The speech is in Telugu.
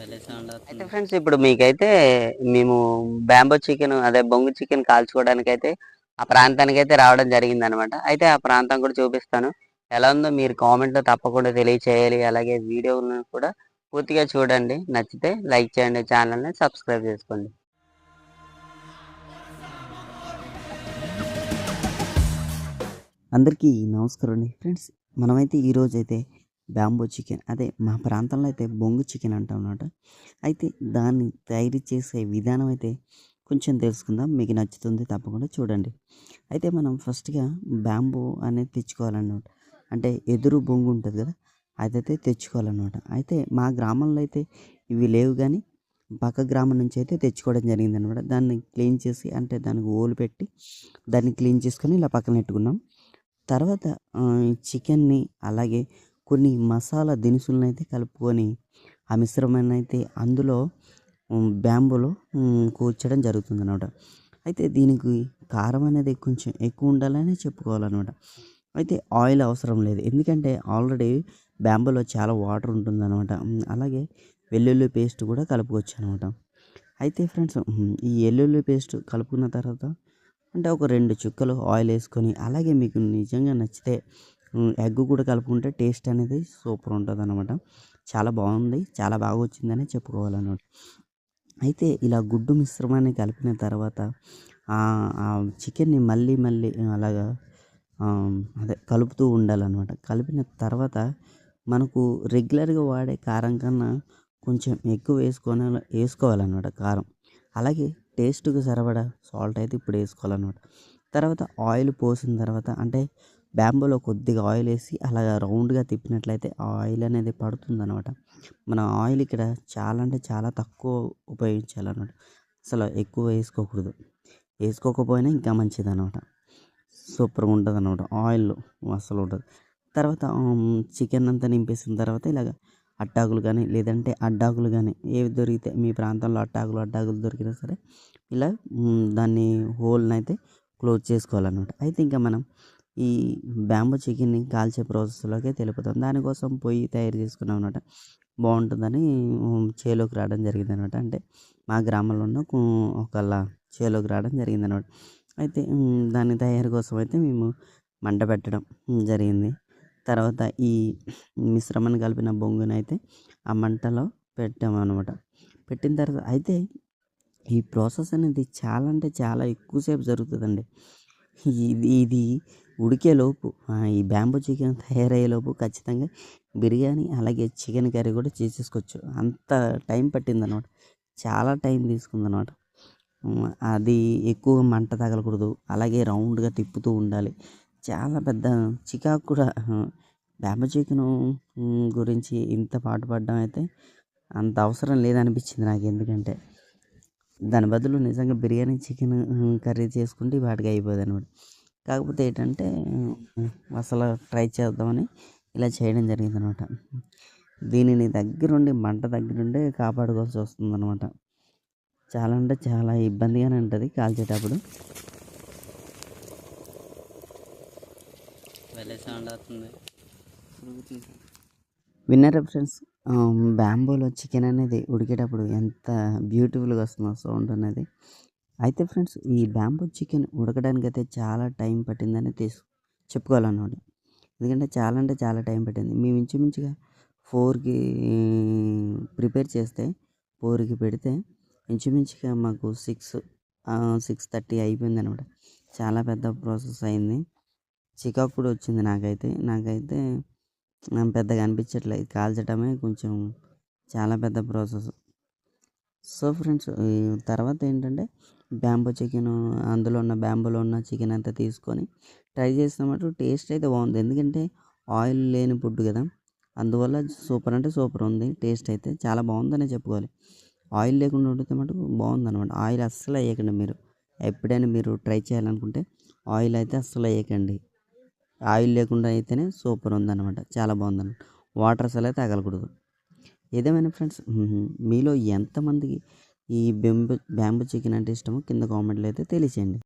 అయితే ఫ్రెండ్స్ ఇప్పుడు మీకైతే మేము బ్యాంబో చికెన్ అదే బొంగు చికెన్ కాల్చుకోవడానికి అయితే ఆ ప్రాంతానికి అయితే రావడం జరిగింది అనమాట అయితే ఆ ప్రాంతం కూడా చూపిస్తాను. ఎలా ఉందో మీరు కామెంట్లో తప్పకుండా తెలియచేయాలి. అలాగే వీడియోను కూడా పూర్తిగా చూడండి. నచ్చితే లైక్ చేయండి ఛానల్ని సబ్స్క్రైబ్ చేసుకోండి. అందరికీ నమస్కారం అండి. ఫ్రెండ్స్ మనమైతే ఈరోజు అయితే బ్యాంబో చికెన్. అదే మా ప్రాంతంలో అయితే బొంగు చికెన్ అంటాం అన్నమాట అయితే దాన్ని తయారు చేసే విధానం అయితే కొంచెం తెలుసుకుందాం. మీకు నచ్చుతుంది తప్పకుండా చూడండి. అయితే మనం ఫస్ట్గా బ్యాంబో అనేది తెచ్చుకోవాలన్నమాట. అంటే ఎదురు బొంగు ఉంటుంది కదా అదైతే తెచ్చుకోవాలన్నమాట. అయితే మా గ్రామంలో అయితే ఇవి లేవు కానీ పక్క గ్రామం నుంచి అయితే తెచ్చుకోవడం జరిగింది అనమాట దాన్ని క్లీన్ చేసి అంటే దానికి ఓలు పెట్టి దాన్ని క్లీన్ చేసుకొని ఇలా పక్కన పెట్టుకున్నాం. తర్వాత చికెన్ని అలాగే కొన్ని మసాలా దినుసులను అయితే కలుపుకొని ఆ మిశ్రమాన్ని అయితే అందులో బ్యాంబులో కూర్చడం జరుగుతుంది అనమాట అయితే దీనికి కారం అనేది కొంచెం ఎక్కువ ఉండాలని చెప్పుకోవాలన్నమాట. అయితే ఆయిల్ అవసరం లేదు. ఎందుకంటే ఆల్రెడీ బ్యాంబులో చాలా వాటర్ ఉంటుందన్నమాట. అలాగే వెల్లుల్లి పేస్ట్ కూడా కలుపుకోవచ్చు అనమాట అయితే ఫ్రెండ్స్ ఈ వెల్లుల్లి పేస్ట్ కలుపుకున్న తర్వాత అంటే ఒక రెండు చుక్కలు ఆయిల్ వేసుకొని అలాగే మీకు నిజంగా నచ్చితే ఎగ్ కూడా కలుపుకుంటే టేస్ట్ అనేది సూపర్ ఉంటుంది అనమాట చాలా బాగుంది చాలా బాగా వచ్చిందని చెప్పుకోవాలన్నమాట. అయితే ఇలా గుడ్డు మిశ్రమాన్ని కలిపిన తర్వాత ఆ చికెన్ని మళ్ళీ మళ్ళీ అలాగా అదే కలుపుతూ ఉండాలన్నమాట. కలిపిన తర్వాత మనకు రెగ్యులర్గా వాడే కారం కన్నా కొంచెం ఎక్కువ వేసుకొని వేసుకోవాలన్నమాట కారం. అలాగే టేస్ట్కి సరిపడా సాల్ట్ అయితే ఇప్పుడు వేసుకోవాలన్నమాట. తర్వాత ఆయిల్ పోసిన తర్వాత అంటే బ్యాంబోలో కొద్దిగా ఆయిల్ వేసి అలాగా రౌండ్గా తిప్పినట్లయితే ఆ ఆయిల్ అనేది పడుతుంది అనమాట మన ఆయిల్ ఇక్కడ చాలా అంటే చాలా తక్కువ ఉపయోగించాలన్నమాట. అసలు ఎక్కువ వేసుకోకూడదు. వేసుకోకపోయినా ఇంకా మంచిది అనమాట సూపర్గా ఉంటుంది అనమాట ఆయిల్ అసలు ఉంటుంది తర్వాత చికెన్ అంతా నింపేసిన తర్వాత ఇలాగ అట్టాకులు కానీ లేదంటే అడ్డాకులు కానీ ఏవి దొరికితే మీ ప్రాంతంలో అట్టాకులు అడ్డాకులు దొరికినా సరే ఇలా దాన్ని హోల్ని అయితే క్లోజ్ చేసుకోవాలన్నమాట. అయితే ఇంకా మనం ఈ బ్యాంబో చికెన్ని కాల్చే ప్రాసెస్లోకి తెలుపుతాం. దానికోసం పొయ్యి తయారు చేసుకున్నాం అనమాట బాగుంటుందని చేలోకి రావడం జరిగింది అనమాట అంటే మా గ్రామంలో ఉన్న ఒకళ్ళ చేలోకి రావడం జరిగింది అనమాట అయితే దాని తయారు కోసం అయితే మేము మంట పెట్టడం జరిగింది. తర్వాత ఈ మిశ్రమాన్ని కలిపిన బొంగుని అయితే ఆ మంటలో పెట్టామన్నమాట. పెట్టిన తర్వాత అయితే ఈ ప్రాసెస్ అనేది చాలా అంటే చాలా ఎక్కువసేపు జరుగుతుందండి. ఇది ఇది ఉడికేలోపు ఈ బ్యాంబో చికెన్ తయారయ్యేలోపు ఖచ్చితంగా బిర్యానీ అలాగే చికెన్ కర్రీ కూడా చేసేసుకోవచ్చు. అంత టైం పట్టిందనమాట. చాలా టైం తీసుకుందనమాట. అది ఎక్కువ మంట తగలకూడదు. అలాగే రౌండ్గా తిప్పుతూ ఉండాలి. చాలా పెద్ద చికాకు కూడా. బ్యాంబో చికెన్ గురించి ఇంత పాటుపడడం అయితే అంత అవసరం లేదనిపించింది నాకు ఎందుకంటే దాని బదులు నిజంగా బిర్యానీ చికెన్ కర్రీ చేసుకుంటే వాటికి అయిపోదు అనమాట కాకపోతే ఏంటంటే అసలు ట్రై చేద్దామని ఇలా చేయడం జరిగింది అనమాట దీనిని దగ్గరుండి మంట దగ్గరుండే కాపాడుకోవాల్సి వస్తుంది అనమాట చాలా అంటే చాలా ఇబ్బందిగానే ఉంటుంది కాల్చేటప్పుడు. విన్నారా ఫ్రెండ్స్? బ్యాంబోలో చికెన్ అనేది ఉడికేటప్పుడు ఎంత బ్యూటిఫుల్గా వస్తుందో సౌండ్ అనేది. అయితే ఫ్రెండ్స్ ఈ బ్యాంబూ చికెన్ ఉడకడానికి అయితే చాలా టైం పట్టిందని తీసు చెప్పుకోవాలన్నమాట. ఎందుకంటే చాలా అంటే చాలా టైం పట్టింది. మేము ఇంచుమించుగా ఫోర్కి ప్రిపేర్ చేస్తే ఫోర్కి పెడితే ఇంచుమించుగా మాకు సిక్స్ సిక్స్ థర్టీ అయిపోయింది అనమాట చాలా పెద్ద ప్రాసెస్ అయింది. చికాకు కూడా వచ్చింది నాకైతే. నాకైతే పెద్దగా అనిపించట్లేదు. కాల్చడమే కొంచెం చాలా పెద్ద ప్రాసెస్. సో ఫ్రెండ్స్ తర్వాత ఏంటంటే బ్యాంబో చికెన్ అందులో ఉన్న బ్యాంబోలో ఉన్న చికెన్ అంతా తీసుకొని ట్రై చేసినప్పుడు టేస్ట్ అయితే బాగుంది. ఎందుకంటే ఆయిల్ లేని ఫుడ్ కదా. అందువల్ల సూపర్ అంటే సూపర్ ఉంది టేస్ట్ అయితే చాలా బాగుందనే చెప్పుకోవాలి. ఆయిల్ లేకుండా వండితే మటుకు బాగుంది అనమాట ఆయిల్ అస్సలు వేయకండి మీరు. ఎప్పుడైనా మీరు ట్రై చేయాలనుకుంటే ఆయిల్ అయితే అస్సలు వేయకండి. ఆయిల్ లేకుండా అయితేనే సూపర్ ఉందన్నమాట చాలా బాగుందన్నమాట వాటర్ అసలు అయితే తగలకూడదు. ఏదేమైనా ఫ్రెండ్స్ మీలో ఎంతమందికి ఈ బెంబు బ్యాంబు చికెన్ అంటే ఇష్టమో కింద కామెంట్లో అయితే తెలియచేయండి.